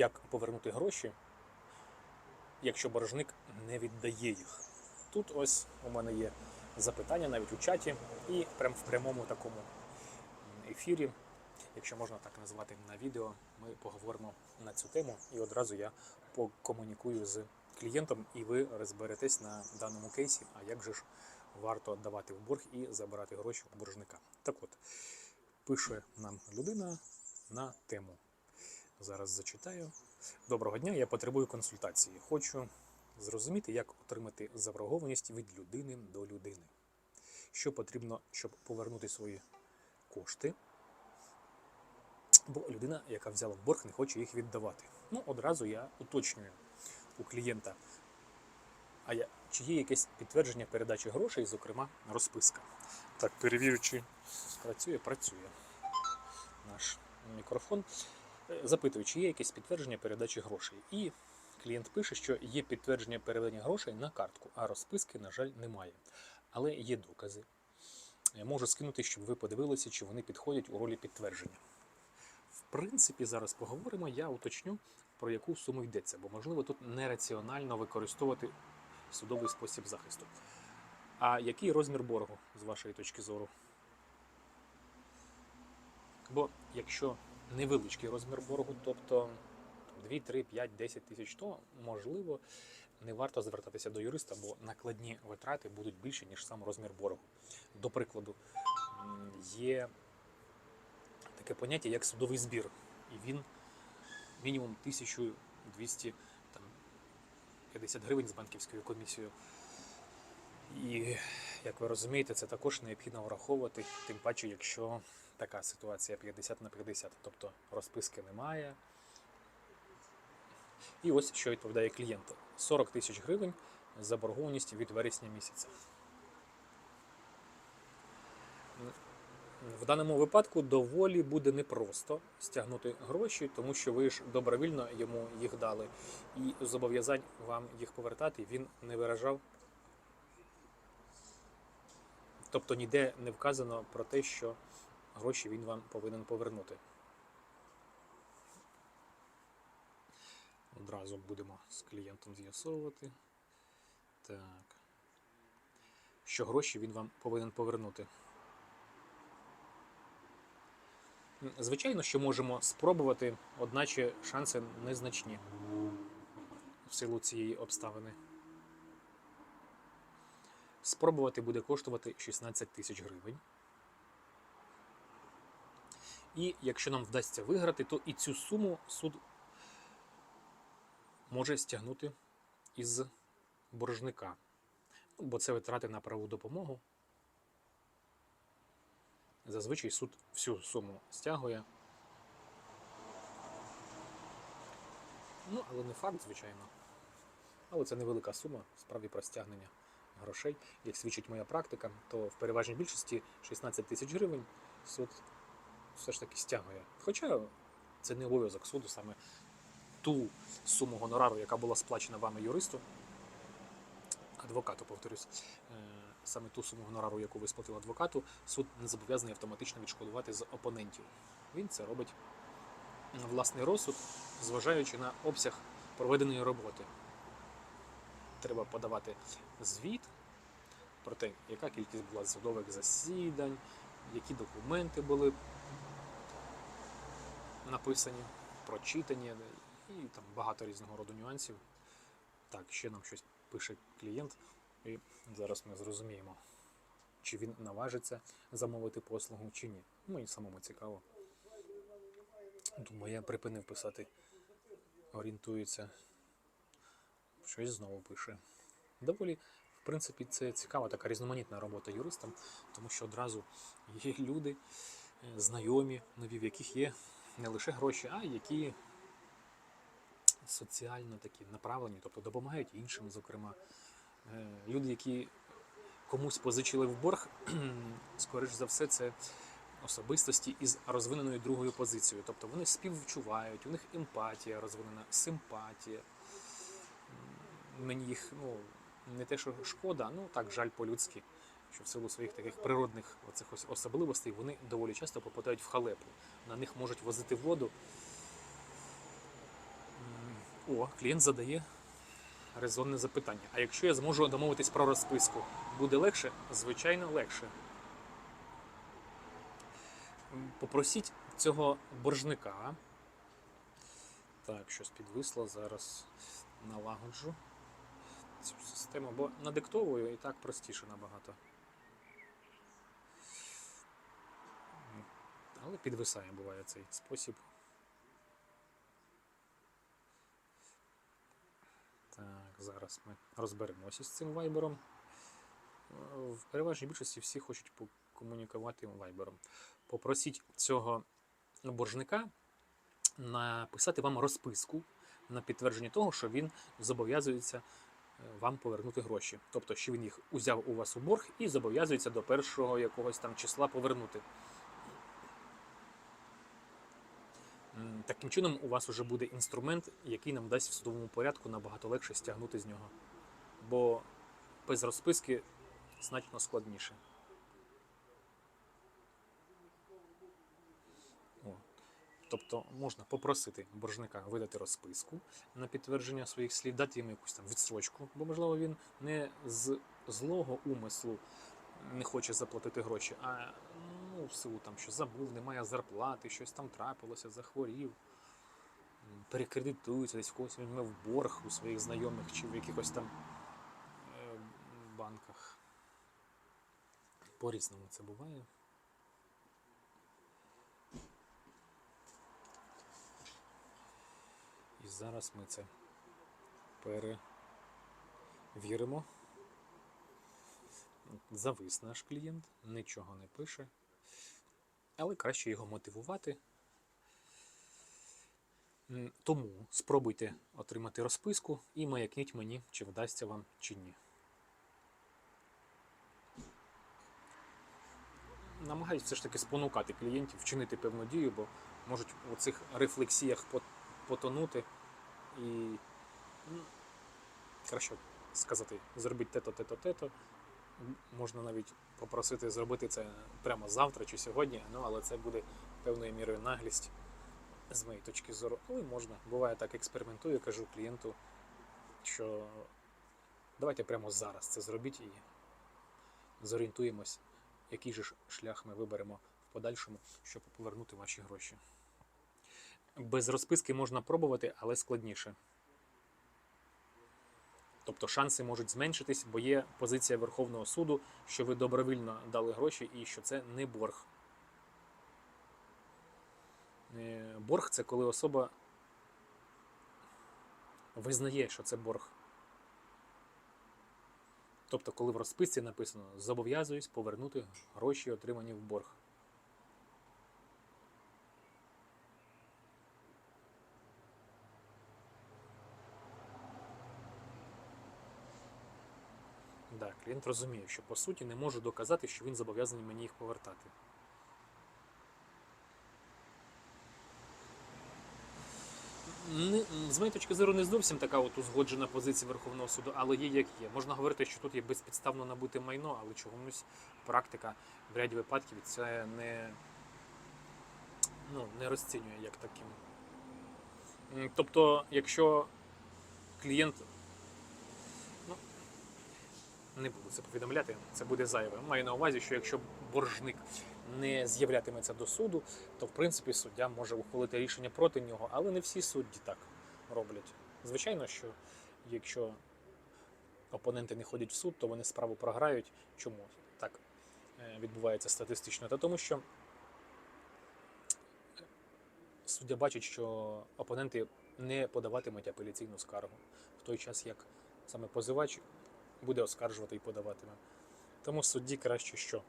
як повернути гроші, якщо боржник не віддає їх. Тут ось у мене є запитання навіть у чаті, і прям в прямому такому ефірі, якщо можна так назвати на відео, ми поговоримо на цю тему, і одразу я покомунікую з клієнтом, і ви розберетесь на даному кейсі, а як же ж варто давати в борг і забирати гроші у боржника. Так от, пише нам людина на тему. Зараз зачитаю. Доброго дня, я потребую консультації. Хочу зрозуміти, як отримати заборгованість від людини до людини. Що потрібно, щоб повернути свої кошти? Бо людина, яка взяла в борг, не хоче їх віддавати. Ну, одразу я уточнюю у клієнта, а я, чи є якесь підтвердження передачі грошей, зокрема розписка. Так, перевірю, чи працює, працює наш мікрофон. Е, Запитую, чи є якесь підтвердження передачі грошей. І клієнт пише, що є підтвердження переведення грошей на картку, а розписки, на жаль, немає. Але є докази. Я можу скинути, щоб ви подивилися, чи вони підходять у ролі підтвердження. В принципі, зараз поговоримо, я уточню, про яку суму йдеться, бо, можливо, тут нераціонально використовувати судовий спосіб захисту. А який розмір боргу з вашої точки зору? Бо якщо невеличкий розмір боргу, тобто 2, 3, 5, 10 тисяч, то можливо не варто звертатися до юриста, бо накладні витрати будуть більші, ніж сам розмір боргу. До прикладу, є таке поняття, як судовий збір, і він мінімум 1250 гривень з банківською комісією. І як ви розумієте, це також необхідно враховувати, тим паче, якщо така ситуація 50 на 50, тобто розписки немає. І ось що відповідає клієнт: 40 тисяч гривень заборгованість від вересня місяця. В даному випадку доволі буде непросто стягнути гроші, тому що ви ж добровільно йому їх дали, і зобов'язань вам їх повертати він не виражав. Тобто ніде не вказано про те, що гроші він вам повинен повернути. Одразу будемо з клієнтом з'ясовувати. Так. Що гроші він вам повинен повернути. Звичайно, що можемо спробувати, одначе шанси незначні в силу цієї обставини. Спробувати буде коштувати 16 тисяч гривень. І якщо нам вдасться виграти, то і цю суму суд може стягнути із боржника. Ну, Бо це витрати на правову допомогу. Зазвичай суд всю суму стягує. Ну, але не факт, звичайно. Але це невелика сума, справді про стягнення грошей. Як свідчить моя практика, то в переважній більшості 16 тисяч гривень суд все ж таки стягує. Хоча це не обов'язок суду саме ту суму гонорару, яка була сплачена вами юристу, адвокату, повторюсь, е, саме ту суму гонорару, яку ви сплатили адвокату, суд не зобов'язаний автоматично відшкодувати з опонентів. Він це робить на власний розсуд, зважаючи на обсяг проведеної роботи. Треба подавати звіт про те, яка кількість була судових засідань, які документи були написані, прочитані, і там багато різного роду нюансів. Так, ще нам щось пише клієнт, і зараз ми зрозуміємо, чи він наважиться замовити послугу, чи ні. Ну і самому цікаво. Думаю, я припинив писати, орієнтується. Щось знову пише. Доволі, в принципі, це цікава така різноманітна робота юристам, тому що одразу є люди, е, знайомі, нові, в яких є не лише гроші, а які соціально такі направлені, тобто допомагають іншим, зокрема. Е, Люди, які комусь позичили в борг, скоріш за все, це особистості із розвиненою другою позицією. Тобто вони співчувають, у них емпатія розвинена, симпатія. Мені їх ну, не те, що шкода, ну так жаль по-людськи, що в силу своїх таких природних оцих особливостей вони доволі часто попадають в халепу. На них можуть возити воду О, клієнт задає резонне запитання. А якщо я зможу домовитись про розписку, буде легше? Звичайно, легше. Попросіть цього боржника. Так, щось підвисло, зараз налагоджу цю систему, бо надиктовую і так простіше набагато. Але підвисає буває цей спосіб. Так, зараз ми розберемося з цим вайбером. В переважній більшості всі хочуть покомунікувати вайбером. Попросіть цього боржника написати вам розписку на підтвердження того, що він зобов'язується вам повернути гроші. Тобто, що він їх узяв у вас у борг і зобов'язується до першого якогось там числа повернути. Таким чином, у вас вже буде інструмент, який нам дасть в судовому порядку набагато легше стягнути з нього. Бо без розписки значно складніше. Тобто можна попросити боржника видати розписку на підтвердження своїх слів, дати йому якусь там відстрочку, бо, можливо, він не з злого умислу не хоче заплатити гроші, а ну, в силу там, що забув, немає зарплати, щось там трапилося, захворів, перекредитується, десь в когось візьме в борг у своїх знайомих чи в якихось там е, банках. По-різному це буває. Зараз ми це перевіримо. Завис наш клієнт, нічого не пише, але краще його мотивувати. Тому спробуйте отримати розписку і маякніть мені, чи вдасться вам чи ні. Намагаюсь все ж таки спонукати клієнтів вчинити певну дію, бо можуть у цих рефлексіях потонути і ну, краще сказати, зробіть те-то, те-то, те-то. Можна навіть попросити зробити це прямо завтра чи сьогодні, ну але це буде певною мірою наглість з моєї точки зору. Але можна. Буває так, експериментую, кажу клієнту, що давайте прямо зараз це зробіть і зорієнтуємось, який же шлях ми виберемо в подальшому, щоб повернути ваші гроші. Без розписки можна пробувати, але складніше. Тобто шанси можуть зменшитись, бо є позиція Верховного суду, що ви добровільно дали гроші і що це не борг. Е, Борг це коли особа визнає, що це борг. Тобто, коли в розписці написано зобов'язуюсь повернути гроші, отримані в борг. Да, клієнт розуміє, що по суті не може доказати, що він зобов'язаний мені їх повертати. З моєї точки зору, не зовсім така от узгоджена позиція Верховного суду, але є як є. Можна говорити, що тут є безпідставно набуте майно, але чомусь практика в ряді випадків це не, ну, не розцінює як таким. Тобто, якщо клієнт не буду це повідомляти, це буде зайве. Маю на увазі, що якщо боржник не з'являтиметься до суду, то в принципі суддя може ухвалити рішення проти нього, але не всі судді так роблять. Звичайно, що якщо опоненти не ходять в суд, то вони справу програють. Чому так е, відбувається статистично? Та тому що суддя бачить, що опоненти не подаватимуть апеляційну скаргу в той час, як саме позивач буде оскаржувати і подаватиме. Тому судді краще що?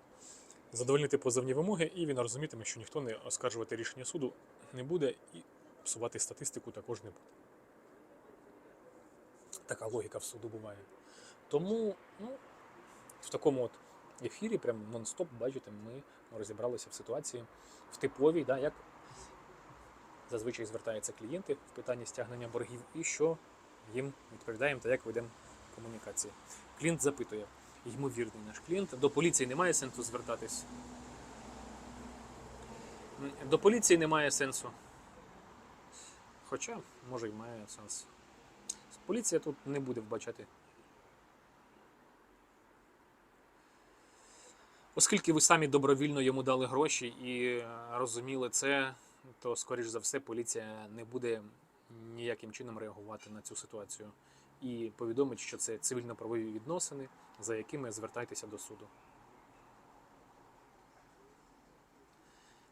Задовольнити позовні вимоги, і він розумітиме, що ніхто не оскаржувати рішення суду не буде, і псувати статистику також не буде. Така логіка в суду буває. Тому ну, в такому от ефірі, прям нон-стоп, бачите, ми розібралися в ситуації в типовій, да, як зазвичай звертаються клієнти в питанні стягнення боргів, і що їм відповідаємо та як ведемо комунікації. Клієнт запитує, ймовірний наш клієнт, до поліції немає сенсу звертатись. До поліції немає сенсу. Хоча, може, й має сенс. поліція тут не буде вбачати. Оскільки ви самі добровільно йому дали гроші і е, розуміли це, то, скоріш за все, поліція не буде ніяким чином реагувати на цю ситуацію і повідомить, що це цивільно-правові відносини, за якими звертайтеся до суду.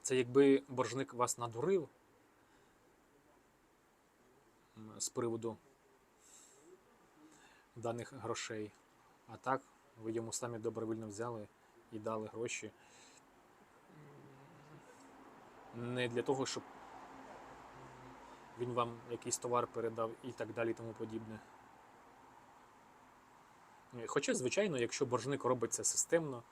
Це якби боржник вас надурив з приводу даних грошей. А так, ви йому самі добровільно взяли і дали гроші. Не для того, щоб він вам якийсь товар передав і так далі, і тому подібне. Е, Хоча, звичайно, якщо боржник робить це системно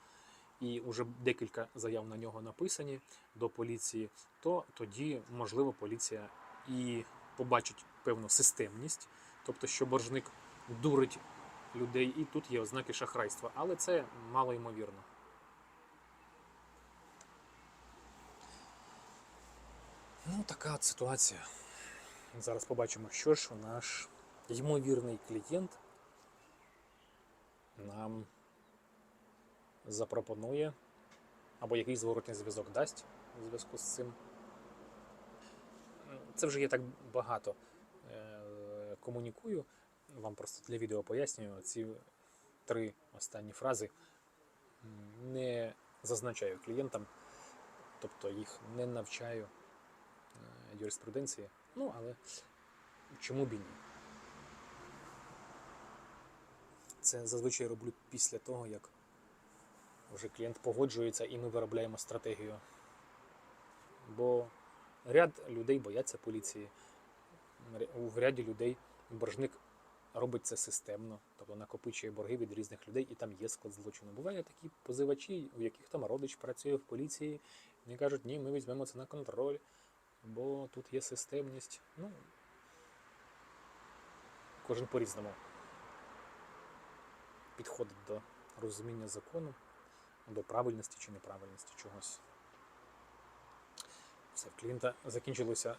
і вже декілька заяв на нього написані до поліції, то тоді, можливо, поліція і побачить певну системність, тобто, що боржник дурить людей, і тут є ознаки шахрайства, але це мало ймовірно. Ну, така от ситуація. Зараз побачимо, що ж наш ймовірний клієнт нам запропонує або який зворотний зв'язок дасть у зв'язку з цим. Це вже є так багато. Е, Комунікую. Вам просто для відео пояснюю ці три останні фрази. Не зазначаю клієнтам, тобто їх не навчаю е, юриспруденції. Ну, але чому б і ні? Це зазвичай роблю після того, як вже клієнт погоджується і ми виробляємо стратегію. Бо ряд людей бояться поліції. В ряді людей боржник робить це системно, тобто накопичує борги від різних людей, і там є склад злочину. Буває такі позивачі, у яких там родич працює в поліції, вони кажуть, ні, ми візьмемо це на контроль, бо тут є системність. Ну, кожен по-різному підходить до розуміння закону, до правильності чи неправильності чогось. Все, в клієнта закінчилися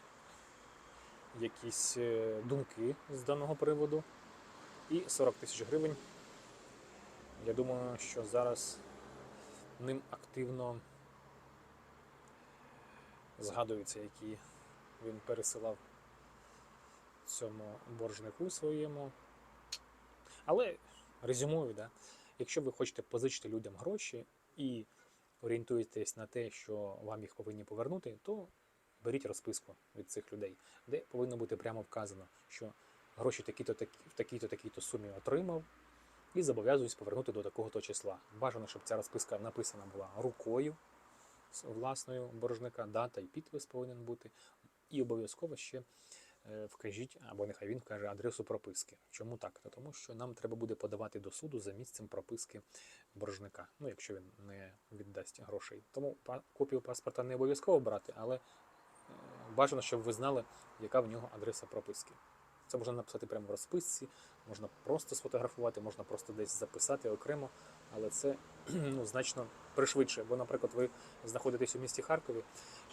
якісь е, думки з даного приводу. І 40 тисяч гривень. Я думаю, що зараз ним активно згадуються, які він пересилав цьому боржнику своєму. Але резюмую, да, якщо ви хочете позичити людям гроші і орієнтуєтесь на те, що вам їх повинні повернути, то беріть розписку від цих людей, де повинно бути прямо вказано, що гроші такі-то такі, в такій-то такій-то сумі отримав і зобов'язуюсь повернути до такого-то числа. Бажано, щоб ця розписка написана була рукою власною боржника, дата і підпис повинен бути. І обов'язково ще вкажіть, або нехай він вкаже адресу прописки. Чому так? Та Тому що нам треба буде подавати до суду за місцем прописки боржника, ну якщо він не віддасть грошей. Тому копію паспорта не обов'язково брати, але е, бажано, щоб ви знали, яка в нього адреса прописки. Це можна написати прямо в розписці, можна просто сфотографувати, можна просто десь записати окремо, але це ну, значно пришвидше. Бо, наприклад, ви знаходитесь у місті Харкові,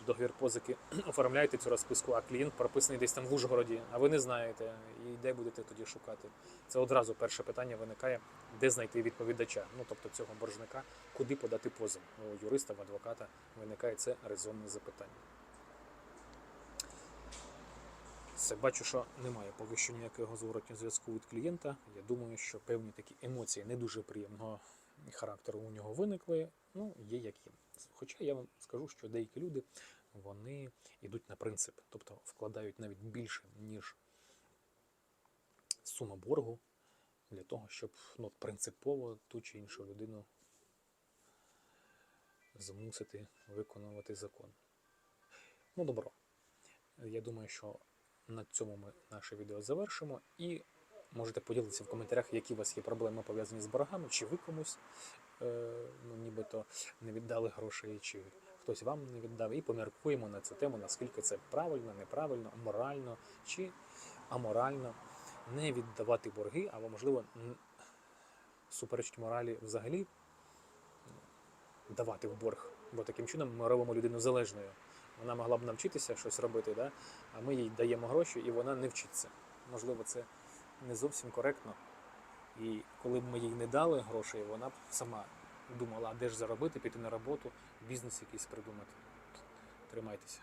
договір позики оформляєте цю розписку, а клієнт прописаний десь там в Ужгороді, а ви не знаєте, і де будете тоді шукати. Це одразу перше питання виникає, де знайти відповідача, ну тобто цього боржника, куди подати позов. У юриста, в адвоката виникає це резонне запитання. Все, бачу, що немає поки що ніякого зворотнього зв'язку від клієнта. Я думаю, що певні такі емоції не дуже приємного характеру у нього виникли. Ну, є як є. Хоча я вам скажу, що деякі люди вони йдуть на принцип, тобто вкладають навіть більше, ніж сума боргу, для того, щоб ну, принципово ту чи іншу людину змусити виконувати закон. Ну, добро. Я думаю, що на цьому ми наше відео завершимо. І можете поділитися в коментарях, які у вас є проблеми пов'язані з боргами, чи ви комусь е, ну, нібито не віддали грошей, чи хтось вам не віддав. І поміркуємо на цю тему, наскільки це правильно, неправильно, морально чи аморально не віддавати борги, або, можливо, суперечить моралі взагалі давати в борг. Бо таким чином ми робимо людину залежною. Вона могла б навчитися щось робити, да? а ми їй даємо гроші, і вона не вчиться. Можливо, це не зовсім коректно. І коли б ми їй не дали грошей, вона б сама думала, а де ж заробити, піти на роботу, бізнес якийсь придумати. Тримайтеся.